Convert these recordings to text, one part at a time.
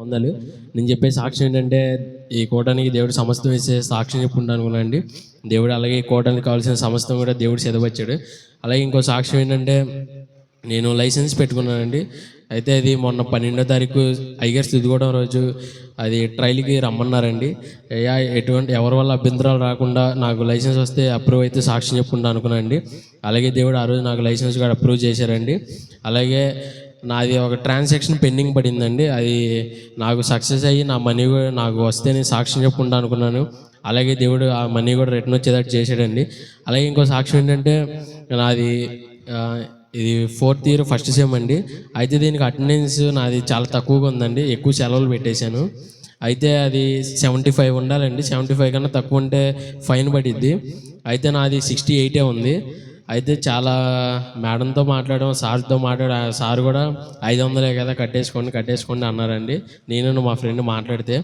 వందలు. నేను చెప్పే సాక్ష్యం ఏంటంటే ఈ కోటానికి దేవుడు సమస్తం వేసే సాక్ష్యం చెప్పుకుంటాను అనుకున్నానండి దేవుడు అలాగే ఈ కోటానికి కావాల్సిన సమస్తం కూడా దేవుడు చదవచ్చాడు అలాగే ఇంకో సాక్ష్యం ఏంటంటే నేను లైసెన్స్ పెట్టుకున్నానండి. అయితే అది మొన్న పన్నెండో తారీఖు ఐగర్స్ స్థితిగూడెం రోజు అది ట్రైల్కి రమ్మన్నారండి. అయ్యా ఎటువంటి ఎవరి వల్ల అభ్యంతరాలు రాకుండా నాకు లైసెన్స్ వస్తే అప్రూవ్ అయితే సాక్ష్యం చెప్పుకుంటా అనుకున్నానండి అలాగే దేవుడు ఆ రోజు నాకు లైసెన్స్ కూడా అప్రూవ్ చేశారండి. అలాగే నాది ఒక ట్రాన్సాక్షన్ పెండింగ్ పడిందండి. అది నాకు సక్సెస్ అయ్యి నా మనీ కూడా నాకు వస్తే నేను సాక్ష్యం చెప్పుకుంటా అనుకున్నాను. అలాగే దేవుడు ఆ మనీ కూడా రిటర్న్ వచ్చేటట్టు చేశాడండి. అలాగే ఇంకో సాక్ష్యం ఏంటంటే నాది ఇది ఫోర్త్ ఇయర్ ఫస్ట్ సెమ్ అండి. అయితే దీనికి అటెండెన్స్ నాది చాలా తక్కువగా ఉందండి. ఎక్కువ సెలవులు పెట్టేశాను. అయితే అది సెవెంటీ ఫైవ్ ఉండాలండి. సెవెంటీ ఫైవ్ కన్నా తక్కువ ఉంటే ఫైన్ పడిద్ది. అయితే నాది సిక్స్టీ ఎయిటే ఉంది. అయితే చాలా మేడంతో మాట్లాడడం సార్తో మాట్లాడా సార్ కూడా ఐదు వందలే కదా కట్టేసుకోండి కట్టేసుకోండి అన్నారండి. నేను మా ఫ్రెండ్ మాట్లాడితే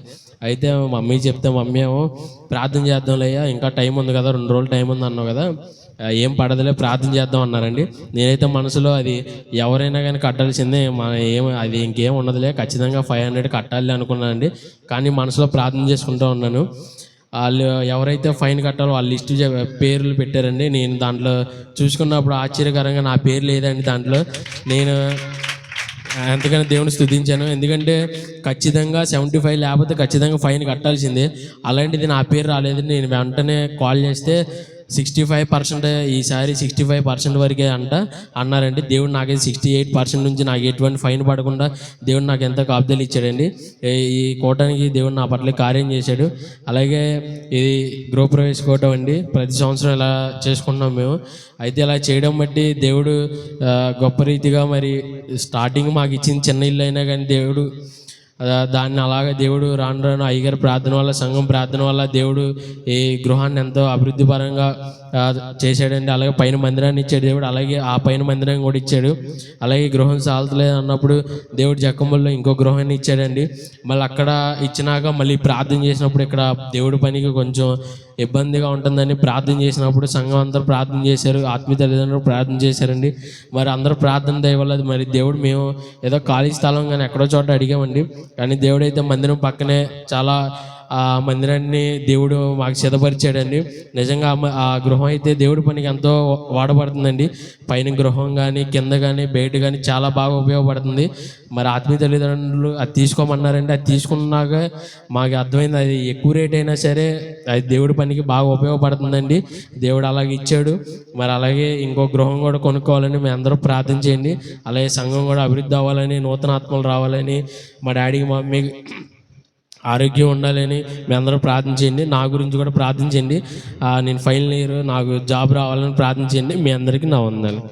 అయితే మమ్మీ చెప్తే మమ్మీ ఏమో ప్రార్థన చేద్దాంలేయ్యా ఇంకా టైం ఉంది కదా రెండు రోజులు టైం ఉంది అన్నావు కదా ఏం పడదులే ప్రార్థన చేద్దాం అన్నారండి. నేనైతే మనసులో అది ఎవరైనా కానీ కట్టాల్సిందే మన ఏం అది ఇంకేం ఉండదులే ఖచ్చితంగా ఫైవ్ హండ్రెడ్ కట్టాలి అనుకున్నానండి. కానీ మనసులో ప్రార్థన చేసుకుంటూ ఉన్నాను. వాళ్ళు ఎవరైతే ఫైన్ కట్టాలో వాళ్ళ లిస్ట్ పేర్లు పెట్టారండి. నేను దాంట్లో చూసుకున్నప్పుడు ఆశ్చర్యకరంగా నా పేరు లేదండి దాంట్లో. నేను ఎంతకైనా దేవుని స్థుతించాను ఎందుకంటే ఖచ్చితంగా సెవెంటీ ఫైవ్ లేకపోతే ఖచ్చితంగా ఫైన్ కట్టాల్సిందే. అలాంటిది నా పేరు రాలేదు నేను వెంటనే కాల్ చేస్తే సిక్స్టీ ఫైవ్ పర్సెంట్ ఈసారి సిక్స్టీ ఫైవ్ పర్సెంట్ వరకే అంట. అన్నారండి దేవుడు నాకైతే సిక్స్టీ ఎయిట్ పర్సెంట్ నుంచి నాకు ఎటువంటి ఫైన్ పడకుండా దేవుడు నాకు ఎంత కాపుదలు ఇచ్చాడండి. ఈ- కోటానికి దేవుడు నా పట్ల కార్యం చేశాడు. అలాగే ఇది గృహప్రవేశ కోటం అండి. ప్రతి సంవత్సరం ఇలా చేసుకుంటున్నాం మేము. అయితే ఇలా చేయడం బట్టి దేవుడు గొప్ప రీతిగా మరి స్టార్టింగ్ మాకు ఇచ్చిన చిన్న ఇల్లు అయినా కానీ దేవుడు దాన్ని అలాగే దేవుడు రాను రాను అయ్యగారి ప్రార్థన వల్ల సంఘం ప్రార్థన వల్ల దేవుడు ఈ గృహాన్ని ఎంతో అభివృద్ధి పరంగా చేశాడండి అలాగే పైన మందిరాన్ని ఇచ్చాడు దేవుడు. అలాగే ఆ పైన మందిరాన్ని కూడా ఇచ్చాడు. అలాగే గృహం సాలతలేదు అన్నప్పుడు దేవుడు జక్కమ్మల్లో ఇంకో గృహాన్ని ఇచ్చాడండి. మళ్ళీ అక్కడ ఇచ్చినాక మళ్ళీ ప్రార్థన చేసినప్పుడు ఇక్కడ దేవుడి పనికి కొంచెం ఇబ్బందిగా ఉంటుందని ప్రార్థన చేసినప్పుడు సంఘం అందరూ ప్రార్థన చేశారు. ఆత్మీయ తల్లిదండ్రులు ప్రార్థన చేశారండి. మరి అందరూ ప్రార్థన దయవల్ల మరి దేవుడు మేము ఏదో ఖాళీ స్థలం కానీ ఎక్కడో చోట అడిగామండి. కానీ దేవుడైతే మందిరం పక్కనే చాలా ఆ మందిరాన్ని దేవుడు మాకు సిద్ధపరిచాడండి. నిజంగా ఆ ఆ గృహం అయితే దేవుడి పనికి ఎంతో వాడబడుతుందండి. పైన గృహం కానీ కింద కానీ బయట కానీ చాలా బాగా ఉపయోగపడుతుంది. మరి ఆత్మీయ తల్లిదండ్రులు అది తీసుకోమన్నారండి. అది తీసుకున్నాక మాకు అర్థమైంది. అది ఎక్కువ రేట్ అయినా సరే అది దేవుడి పనికి బాగా ఉపయోగపడుతుందండి. దేవుడు అలాగే ఇచ్చాడు. మరి అలాగే ఇంకో గృహం కూడా కొనుక్కోవాలని మేము అందరూ ప్రార్థన చేయండి. అలాగే సంఘం కూడా అభివృద్ధి అవ్వాలని నూతన ఆత్మలు రావాలని మా డాడీకి మా మీకు ఆరోగ్యం ఉండాలని మీ అందరూ ప్రార్థించండి నా గురించి కూడా ప్రార్థించండి నేను ఫైనల్ ఇయర్ నాకు జాబ్ రావాలని ప్రార్థించండి మీ అందరికీ నా వందాలు